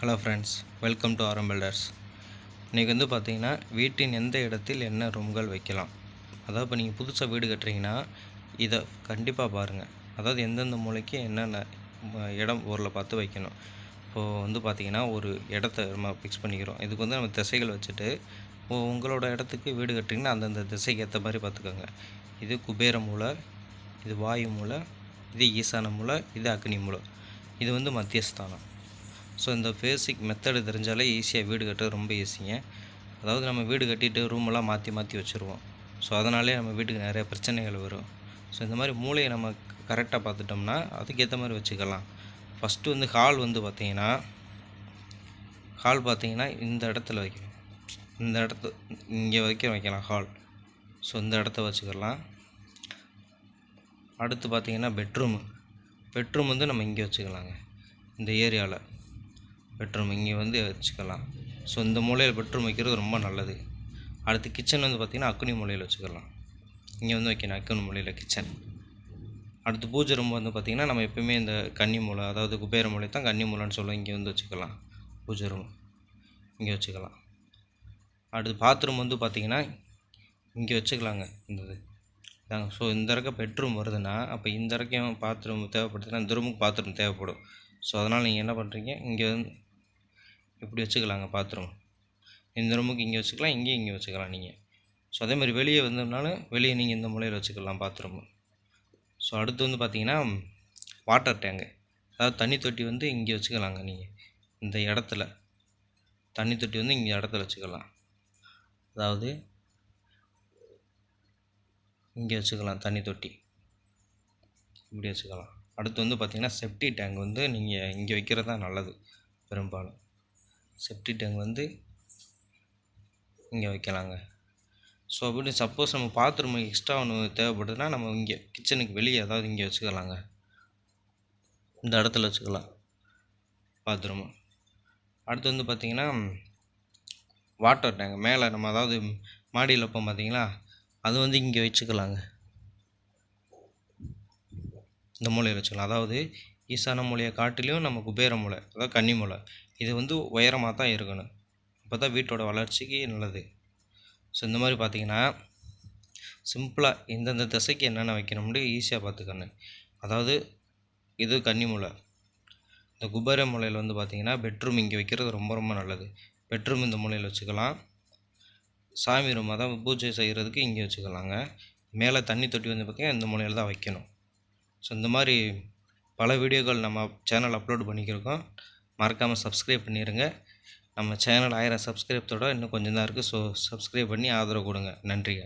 Hello friends welcome to Aram builders இன்றைக்கி வந்து பார்த்தீங்கன்னா வீட்டின் எந்த இடத்தில் என்ன ரூம்கள் வைக்கலாம்? அதாவது இப்போ நீங்கள் புதுசாக வீடு கட்டுறீங்கன்னா இதை கண்டிப்பாக பாருங்கள் அதாவது எந்தெந்த மூலைக்கு என்னென்ன இடம் ஊரில் பார்த்து வைக்கணும். இப்போது வந்து பார்த்திங்கன்னா ஒரு இடத்த நம்ம ஃபிக்ஸ் பண்ணிக்கிறோம். இதுக்கு வந்து நம்ம திசைகள் வச்சுட்டு உங்களோட இடத்துக்கு வீடு கட்டுறீங்கன்னா அந்தந்த திசைக்கு ஏற்ற மாதிரி பார்த்துக்கோங்க. இது குபேர மூலை இது வாயு மூலை இது ஈசான மூலை இது அக்னி மூலை. இது வந்து மத்தியஸ்தானம். ஸோ இந்த பேசிக் மெத்தடு தெரிஞ்சாலே ஈஸியாக வீடு கட்டுறது ரொம்ப ஈஸிங்க அதாவது நம்ம வீடு கட்டிட்டு ரூமெல்லாம் மாற்றி மாற்றி வச்சுருவோம். ஸோ அதனாலே நம்ம வீட்டுக்கு நிறைய பிரச்சனைகள் வரும். ஸோ இந்த மாதிரி மூளையை நம்ம கரெக்டாக பார்த்துட்டோம்னா அதுக்கேற்ற மாதிரி வச்சுக்கலாம். ஃபஸ்ட்டு வந்து ஹால் வந்து பார்த்தீங்கன்னா ஹால் பார்த்தீங்கன்னா இந்த இடத்துல வைக்கணும். இந்த இடத்து இங்கே வைக்க வைக்கலாம் ஹால் ஸோ இந்த இடத்த வச்சுக்கலாம். அடுத்து பார்த்தீங்கன்னா பெட்ரூமு பெட்ரூம் வந்து நம்ம இங்கே வச்சுக்கலாங்க. இந்த ஏரியாவில் பெட்ரூம் இங்கே வந்து வச்சுக்கலாம். ஸோ இந்த மூலையில் பெட்ரூம் வைக்கிறது ரொம்ப நல்லது. அடுத்து கிச்சன் வந்து பார்த்திங்கன்னா அக்குனி மூலையில் வச்சுக்கலாம். இங்கே வந்து வைக்கணும் அக்குனி மூலையில் கிச்சன். அடுத்து பூஜை ரூம் வந்து பார்த்திங்கன்னா நம்ம எப்போயுமே இந்த கன்னி மூலை அதாவது குபேர மூலை தான் கன்னி மூலைன்னு சொல்லுவோம். இங்கே வந்து வச்சுக்கலாம். பூஜை ரூம் இங்கே வச்சுக்கலாம். அடுத்து பாத்ரூம் வந்து பார்த்திங்கன்னா இங்கே வச்சுக்கலாங்க இந்த இது. இதாங்க. ஸோ இந்த இருக்க பெட்ரூம் வருதுன்னா அப்போ இந்த வரைக்கும் பாத்ரூம் தேவைப்படுதுன்னா இந்த ரூமுக்கு பாத்ரூம் தேவைப்படும். ஸோ அதனால் நீங்கள் என்ன பண்ணுறீங்க இங்கே வந்து இப்படி வச்சுக்கலாங்க பாத்ரூம் இந்த ரூமுக்கு இங்கே வச்சுக்கலாம் இங்கேயும் இங்கே வச்சுக்கலாம் நீங்கள் ஸோ அதே மாதிரி வெளியே வந்தோம்னாலும் வெளியே நீங்கள் இந்த மூலையில் வச்சுக்கலாம் பாத்ரூமு ஸோ அடுத்து வந்து பார்த்தீங்கன்னா வாட்டர் டேங்கு அதாவது தண்ணி தொட்டி வந்து இங்கே வச்சுக்கலாங்க நீங்கள் இந்த இடத்துல. தண்ணி தொட்டி வந்து இங்கே இடத்துல வச்சுக்கலாம். அதாவது இங்கே வச்சுக்கலாம் தண்ணி தொட்டி. இப்படி வச்சுக்கலாம். அடுத்து வந்து பார்த்திங்கன்னா செப்டி டேங்க் வந்து நீங்கள் இங்கே வைக்கிறது தான் நல்லது பெரும்பாலும். செப்டி டேங்க் வந்து இங்கே வைக்கலாங்க. ஸோ அப்படி சப்போஸ் நம்ம பாத்ரூம் எக்ஸ்ட்ரா ஒன்று தேவைப்படுதுன்னா நம்ம இங்கே கிச்சனுக்கு வெளியே அதாவது இங்கே வச்சுக்கலாங்க. இந்த இடத்துல வச்சுக்கலாம். பாத்ரூமு அடுத்து வந்து பார்த்திங்கன்னா வாட்டர் டேங்க் மேலே நம்ம அதாவது மாடியில் வைப்போம் பார்த்திங்களா அது வந்து இங்கே வச்சுக்கலாங்க. இந்த மூலையில் வச்சுக்கலாம். அதாவது ஈசான மூலையை காட்டிலையும் நம்ம குபேர மூலை அதாவது கன்னி மூலை. இது வந்து உயரமாக தான் இருக்கணும். அப்போ தான் வீட்டோட வளர்ச்சிக்கு நல்லது. ஸோ இந்த மாதிரி பார்த்திங்கன்னா சிம்பிளாக இந்தந்த திசைக்கு என்னென்ன வைக்கணும்னு ஈஸியாக பார்த்துக்கணும் அதாவது இது கன்னி மூலை. இந்த குபேர மூலையில் வந்து பார்த்திங்கன்னா பெட்ரூம் இங்கே வைக்கிறது ரொம்ப ரொம்ப நல்லது. பெட்ரூம் இந்த மூலையில் வச்சுக்கலாம். சாமி ரூம் அதான் பூஜை செய்கிறதுக்கு இங்கே வச்சுக்கலாங்க. மேலே தண்ணி தொட்டி வந்து பார்த்திங்கன்னா இந்த மூலையில் தான் வைக்கணும். ஸோ இந்த மாதிரி பல வீடியோக்கள் நம்ம சேனல் அப்லோட் பண்ணிக்கிருக்கோம். மறக்காமல் சப்ஸ்கிரைப் பண்ணிடுங்க நம்ம சேனல் ஆயிரம் சப்ஸ்கிரைப்தோட இன்னும் கொஞ்சம் தான் இருக்குது ஸோ சப்ஸ்கிரைப் பண்ணி ஆதரவு கொடுங்க. நன்றி.